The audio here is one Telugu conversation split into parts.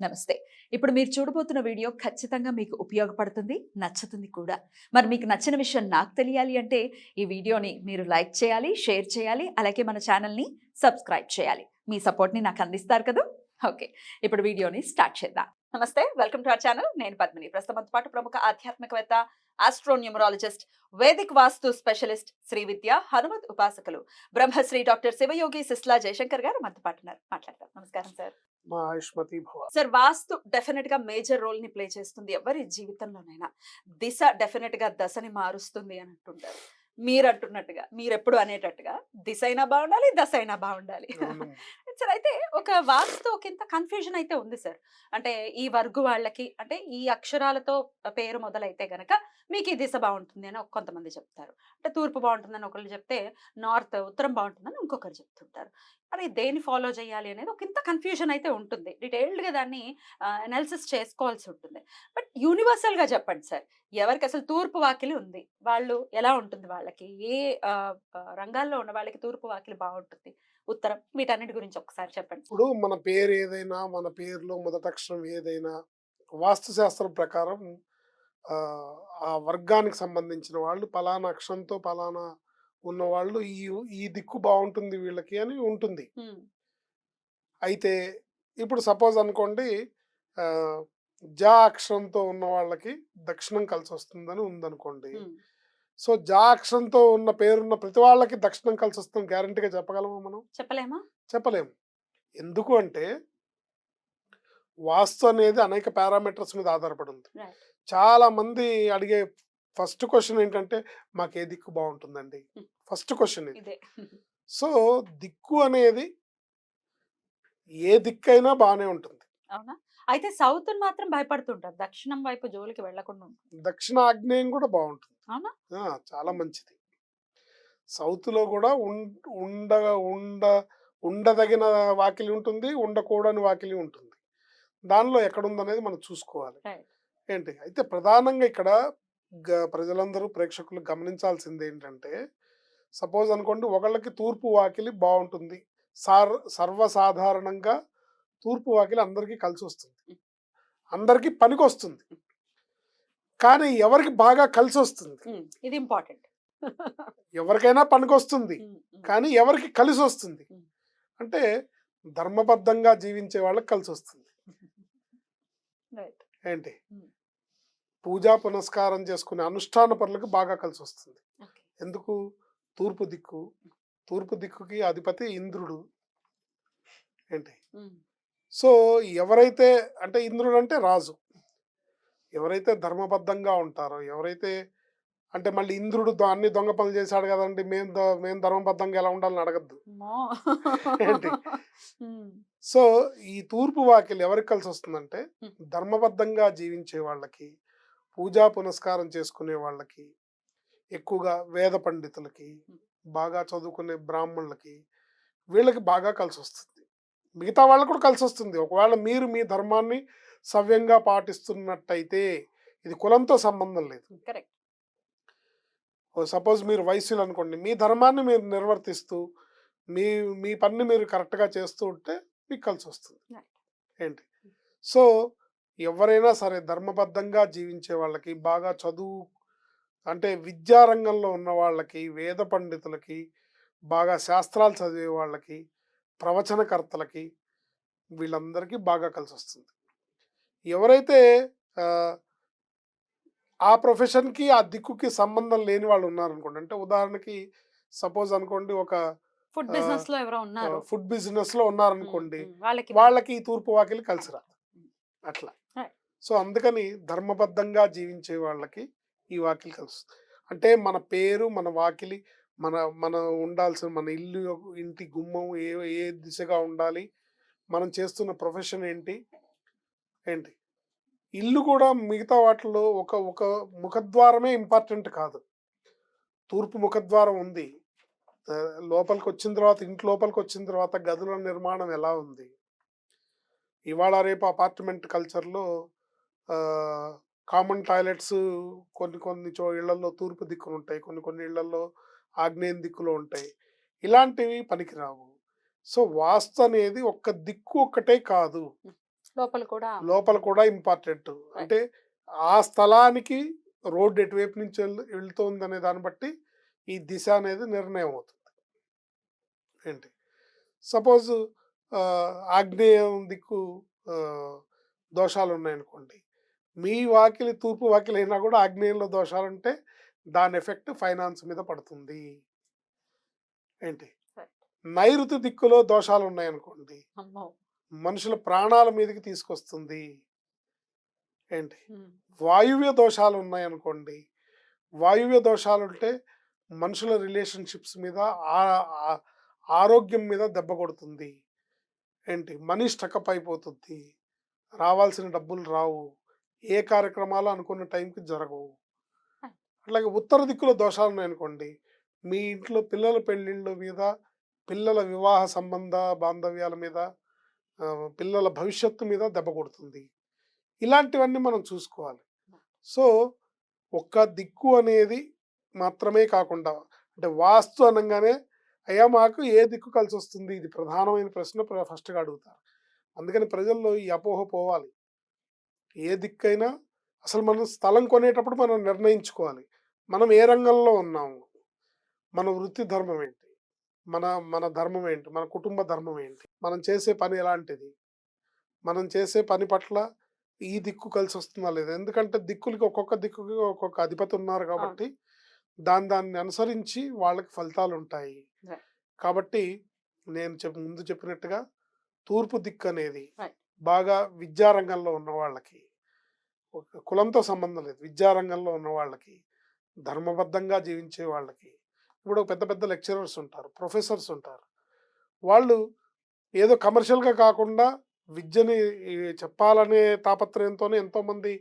నమస్తే. ఇప్పుడు మీరు చూడబోతున్న వీడియో ఖచ్చితంగా మీకు ఉపయోగపడుతుంది నచ్చుతుంది కూడా. మరి మీకు నచ్చిన విషయం నాకు తెలియాలి అంటే ఈ వీడియోని మీరు లైక్ చేయాలి షేర్ చేయాలి అలాగే మన ఛానల్ని సబ్స్క్రైబ్ చేయాలి. మీ సపోర్ట్ని నాకు అందిస్తారు కదా? ఓకే. ఇప్పుడు వీడియోని స్టార్ట్ చేద్దాం. నమస్తే వెల్కమ్ టు అవర్ ఛానల్. నేను పద్మిని. ప్రస్తుతంతో పాటు ప్రముఖ ఆధ్యాత్మికవేత్త astronumerologist vedic vastu specialist Shri Vidya Hanumat ఉపాసకులు బ్రహ్మశ్రీ డాక్టర్ శివయోగి సిస్లా జయశంకర్ గారు మనతో పాటు మాట్లాడతారు నమస్కారం సార్. మా ఆయుష్మతి భవ. సార్ వాస్తు డెఫినెట్గా మేజర్ రోల్ని ప్లే చేస్తుంది ఎవరి జీవితంలోనైనా. దిశ డెఫినెట్గా దశని మారుస్తుంది అని అంటుంటారు మీరు అంటున్నట్టుగా మీరు ఎప్పుడు అనేటట్టుగా దిశ అయినా బాగుండాలి దశ అయినా బాగుండాలి. సార్ అయితే ఒక వాస్తు ఇంత కన్ఫ్యూజన్ అయితే ఉంది సార్. అంటే ఈ వర్గు వాళ్ళకి అంటే ఈ అక్షరాలతో పేరు మొదలైతే గనక మీకు ఈ దిశ బాగుంటుంది అని కొంతమంది చెప్తారు. అంటే తూర్పు బాగుంటుందని ఒకళ్ళు చెప్తే నార్త్ ఉత్తరం బాగుంటుందని ఇంకొకరు చెప్తుంటారు. అరే! దేన్ని ఫాలో చేయాలి అనేది ఒక ఇంత కన్ఫ్యూజన్ అయితే ఉంటుంది. డీటెయిల్డ్గా దాన్ని అనాలిసిస్ చేసుకోవాల్సి ఉంటుంది. బట్ యూనివర్సల్గా చెప్పండి సార్. ఎవరికి అసలు తూర్పు వాకిలి ఉంది? వాళ్ళు ఎలా ఉంటుంది వాళ్ళకి? ఏ రంగాల్లో ఉన్న వాళ్ళకి తూర్పు వాకిలి బాగుంటుంది? ఉత్తరం. వీటన్నిటి గురించి ఒకసారి చెప్పండి ఇప్పుడు మన పేరు ఏదైనా మన పేరులో మొదటి అక్షరం ఏదైనా వాస్తు శాస్త్రం ప్రకారం ఆ వర్గానికి సంబంధించిన వాళ్ళు పలానా అక్షరంతో పలానా ఉన్న వాళ్ళు ఈ ఈ దిక్కు బాగుంటుంది వీళ్ళకి అని ఉంటుంది. అయితే ఇప్పుడు సపోజ్ అనుకోండి జా అక్షరంతో ఉన్న వాళ్ళకి దక్షిణం కలిసి వస్తుందని ఉందనుకోండి. సో జా అక్షరంతో ఉన్న పేరున్న ప్రతి వాళ్ళకి దక్షిణం కలిసి వస్తుంది గ్యారంటీగా చెప్పగలమా మనం? చెప్పలేమా? చెప్పలేము. ఎందుకు అంటే వాస్తు అనేది అనేక పారామీటర్స్ మీద ఆధారపడి ఉంది. చాలా మంది అడిగే ఫస్ట్ క్వశ్చన్ ఏంటంటే మాకు ఏ దిక్కు బాగుంటుందండి. ఫస్ట్ క్వశ్చన్ ఇది. సో దిక్కు అనేది ఏ దిక్కైనా బాగానే ఉంటుంది. అవునా? అయితే సౌత్ మాత్రం భయపడుతుంటారు. దక్షిణం వైపు జోలికి వెళ్ళకుండా ఉంటుంది దక్షిణ ఆగ్నేయం కూడా బాగుంటుంది అవునా? చాలా మంచిది. సౌత్లో కూడా ఉండ ఉండ ఉండదగిన వాకిలి ఉంటుంది ఉండకూడని వాకిలి ఉంటుంది. దానిలో ఎక్కడ ఉందనేది మనం చూసుకోవాలి. ఏంటి? అయితే ప్రధానంగా ఇక్కడ ప్రజలందరూ ప్రేక్షకులు గమనించాల్సింది ఏంటంటే సపోజ్ అనుకోండి ఒకళ్ళకి తూర్పు వాకిలి బాగుంటుంది సార్ సర్వసాధారణంగా తూర్పు వాకిలి అందరికీ కలిసి వస్తుంది అందరికీ పనికి వస్తుంది కానీ ఎవరికి బాగా కలిసి వస్తుంది ఇది ఇంపార్టెంట్. ఎవరికైనా పనికి వస్తుంది కానీ ఎవరికి కలిసి వస్తుంది. అంటే ధర్మబద్ధంగా జీవించే వాళ్ళకి కలిసి వస్తుంది ఏంటి. పూజా పునస్కారం చేసుకునే అనుష్ఠాన పనులకు బాగా కలిసి వస్తుంది ఎందుకు? తూర్పు దిక్కు. తూర్పు దిక్కుకి అధిపతి ఇంద్రుడు. ఏంటి? సో ఎవరైతే అంటే ఇంద్రుడు అంటే రాజు. ఎవరైతే ధర్మబద్ధంగా ఉంటారో ఎవరైతే అంటే మళ్ళీ ఇంద్రుడు అన్ని దొంగ పనులు చేశాడు కదండి మేము మేము ధర్మబద్ధంగా ఎలా ఉండాలని అడగద్దు. ఏంటి? సో ఈ తూర్పు వాకిలు ఎవరికి కలిసి వస్తుందంటే. ధర్మబద్ధంగా జీవించే వాళ్ళకి పూజా పునస్కారం చేసుకునే వాళ్ళకి ఎక్కువగా వేద పండితులకి. బాగా చదువుకునే బ్రాహ్మణులకి వీళ్ళకి బాగా కలిసి వస్తుంది మిగతా వాళ్ళకు కూడా కలిసి వస్తుంది ఒకవేళ మీరు మీ ధర్మాన్ని సవ్యంగా పాటిస్తున్నట్టయితే ఇది కులంతో సంబంధం లేదు. కరెక్ట్. సపోజ్ మీరు వయసులు అనుకోండి మీ ధర్మాన్ని మీరు నిర్వర్తిస్తూ మీ మీ పని మీరు కరెక్ట్గా చేస్తూ ఉంటే మీకు కలిసి వస్తుంది. ఏంటి? సో ఎవరైనా సరే ధర్మబద్ధంగా జీవించే వాళ్ళకి బాగా చదువు అంటే విద్యారంగంలో ఉన్న వాళ్ళకి వేద పండితులకి బాగా శాస్త్రాలు చదివే వాళ్ళకి ప్రవచనకర్తలకి వీళ్ళందరికీ బాగా కలిసి వస్తుంది ఎవరైతే ఆ, ప్రొఫెషన్కి ఆ దిక్కుకి సంబంధం లేని వాళ్ళు ఉన్నారనుకోండి అంటే ఉదాహరణకి సపోజ్ అనుకోండి ఒక ఫుడ్ బిజినెస్లో ఎవరో ఉన్నారు. ఫుడ్ బిజినెస్లో ఉన్నారనుకోండి వాళ్ళకి ఈ తూర్పు వాకిలి కలిసి రాదు అట్లా. సో అందుకని ధర్మబద్ధంగా జీవించే వాళ్ళకి ఈ వాకిలి కలుసు అంటే మన పేరు మన వాకిలి మన మన ఉండాల్సిన మన ఇల్లు ఇంటి గుమ్మం ఏ ఏ దిశగా ఉండాలి మనం చేస్తున్న ప్రొఫెషన్ ఏంటి ఏంటి? ఇల్లు కూడా మిగతా వాటిలో ఒక ఒక ముఖద్వారమే ఇంపార్టెంట్ కాదు. తూర్పు ముఖద్వారం ఉంది. లోపలికి వచ్చిన తర్వాత ఇంటి లోపలికి వచ్చిన తర్వాత గదుల నిర్మాణం ఎలా ఉంది? ఇవాళ రేపు అపార్ట్మెంట్ కల్చర్లో కామన్ టాయిలెట్స్ కొన్ని కొన్ని చో ఇళ్ళలో తూర్పు దిక్కులు ఉంటాయి. కొన్ని కొన్ని ఇళ్ళలో ఆగ్నేయం దిక్కులో ఉంటాయి. ఇలాంటివి పనికిరావు. సో వాస్తు అనేది ఒక్క దిక్కు ఒక్కటే కాదు. లోపల కూడా లోపల కూడా ఇంపార్టెంట్. అంటే ఆ స్థలానికి రోడ్డు ఎటువైపు నుంచి వెళ్ వెళ్తుంది అనే దాన్ని బట్టి ఈ దిశ అనేది నిర్ణయం అవుతుంది. ఏంటి? సపోజ్ ఆగ్నేయం దిక్కు దోషాలు ఉన్నాయనుకోండి మీ వాకిలి తూర్పు వాకిలి అయినా కూడా ఆగ్నేయంలో దోషాలు ఉంటే దాని ఎఫెక్ట్ ఫైనాన్స్ మీద పడుతుంది. ఏంటి. నైరుతి దిక్కులో దోషాలు ఉన్నాయనుకోండి మనుషుల ప్రాణాల మీదకి తీసుకొస్తుంది. ఏంటి. వాయువ్య దోషాలు ఉన్నాయనుకోండి వాయువ్య దోషాలు ఉంటే మనుషుల రిలేషన్షిప్స్ మీద ఆరోగ్యం మీద దెబ్బ కొడుతుంది. ఏంటి? మనీ స్టకప్ అయిపోతుంది. రావాల్సిన డబ్బులు రావు. ఏ కార్యక్రమాలు అనుకున్న టైంకి జరగవు. అట్లాగే ఉత్తర దిక్కులో దోషాలు ఉన్నాయనుకోండి. మీ ఇంట్లో పిల్లల పెళ్ళిళ్ళ మీద పిల్లల వివాహ సంబంధ బాంధవ్యాల మీద పిల్లల భవిష్యత్తు మీద దెబ్బ కొడుతుంది. ఇలాంటివన్నీ మనం చూసుకోవాలి. సో ఒక్క దిక్కు అనేది మాత్రమే కాకుండా అంటే వాస్తు అనగానే అయ్యా! మాకు ఏ దిక్కు కలిసి వస్తుంది ఇది ప్రధానమైన ప్రశ్న ప్ర- ఫస్ట్గా అడుగుతారు. అందుకని ప్రజల్లో ఈ అపోహ పోవాలి. ఏ దిక్కైనా అసలు మనం స్థలం కొనేటప్పుడు మనం నిర్ణయించుకోవాలి. మనం ఏ రంగంలో ఉన్నాము? మన వృత్తి ధర్మం ఏంటి? మన మన ధర్మం ఏంటి? మన కుటుంబ ధర్మం ఏంటి? మనం చేసే పని ఎలాంటిది? మనం చేసే పని పట్ల ఈ దిక్కు కలిసి వస్తుందా లేదా? ఎందుకంటే దిక్కులకి ఒక్కొక్క దిక్కుకి ఒక్కొక్క అధిపతి ఉన్నారు కాబట్టి దాని దాన్ని అనుసరించి వాళ్ళకి ఫలితాలు ఉంటాయి. కాబట్టి నేను చెప్ ముందు చెప్పినట్టుగా తూర్పు దిక్కు అనేది. బాగా విద్యారంగంలో ఉన్న వాళ్ళకి కులంతో సంబంధం లేదు విద్యారంగంలో ఉన్న వాళ్ళకి ధర్మబద్ధంగా జీవించే వాళ్ళకి ఇప్పుడు పెద్ద పెద్ద లెక్చరర్స్ ఉంటారు ప్రొఫెసర్స్ ఉంటారు. వాళ్ళు ఏదో కమర్షియల్గా కాకుండా విద్యని చెప్పాలనే తాపత్రయంతోనే ఎంతోమంది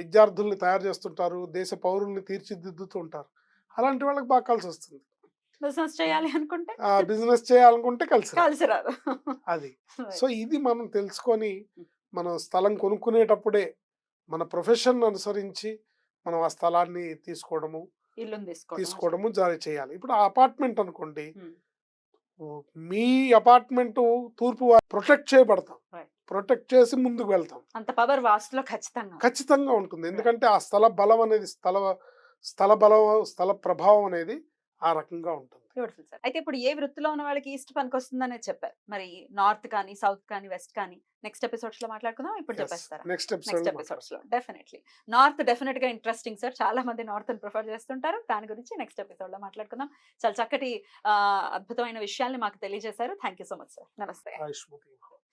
విద్యార్థుల్ని తయారు చేస్తుంటారు దేశ పౌరుల్ని తీర్చిదిద్దుతూ ఉంటారు. అలాంటి వాళ్ళకి బాగా కలిసి వస్తుంది బిజినెస్ చేయాలి అనుకుంటే ఆ బిజినెస్ చేయాలనుకుంటే కలిసి. కలిసి రాదు అది. సో ఇది మనం తెలుసుకొని మనం స్థలం కొనుక్కునేటప్పుడే మన ప్రొఫెషన్ అనుసరించి మనం ఆ స్థలాన్ని తీసుకోవడము తీసుకోవడము జారీ చేయాలి. ఇప్పుడు ఆ అపార్ట్మెంట్ అనుకోండి మీ అపార్ట్మెంట్ తూర్పు ప్రొటెక్ట్ చేయబడతాం. ప్రొటెక్ట్ చేసి ముందుకు వెళ్తాం. అంత పవర్ వాస్తులో ఖచ్చితంగా ఖచ్చితంగా ఉంటుంది. ఎందుకంటే ఆ స్థల బలం అనేది స్థల స్థల బలం స్థల ప్రభావం అనేది ఆ రకంగా ఉంటుంది. Beautiful sir. అయితే ఇప్పుడు ఏ వృత్తిలో ఉన్న వాళ్ళకి ఈస్ట్ పనికి వస్తుందనే చెప్పారు. మరి నార్త్ కానీ సౌత్ కానీ వెస్ట్ కానీ నెక్స్ట్ ఎపిసోడ్స్లో మాట్లాడుకుందాం ఇప్పుడు చెప్పేస్తారా? నెక్స్ట్ ఎపిసోడ్స్లో డెఫినెట్లీ. నార్త్ డెఫినెట్గా ఇంట్రెస్టింగ్ సార్. చాలా మంది నార్త్ ప్రిఫర్ చేస్తుంటారు. దాని గురించి నెక్స్ట్ ఎపిసోడ్లో మాట్లాడుకుందాం. చాలా చక్కటి అద్భుతమైన విషయాల్ని మాకు తెలియజేశారు. Thank you so much sir. నమస్తే.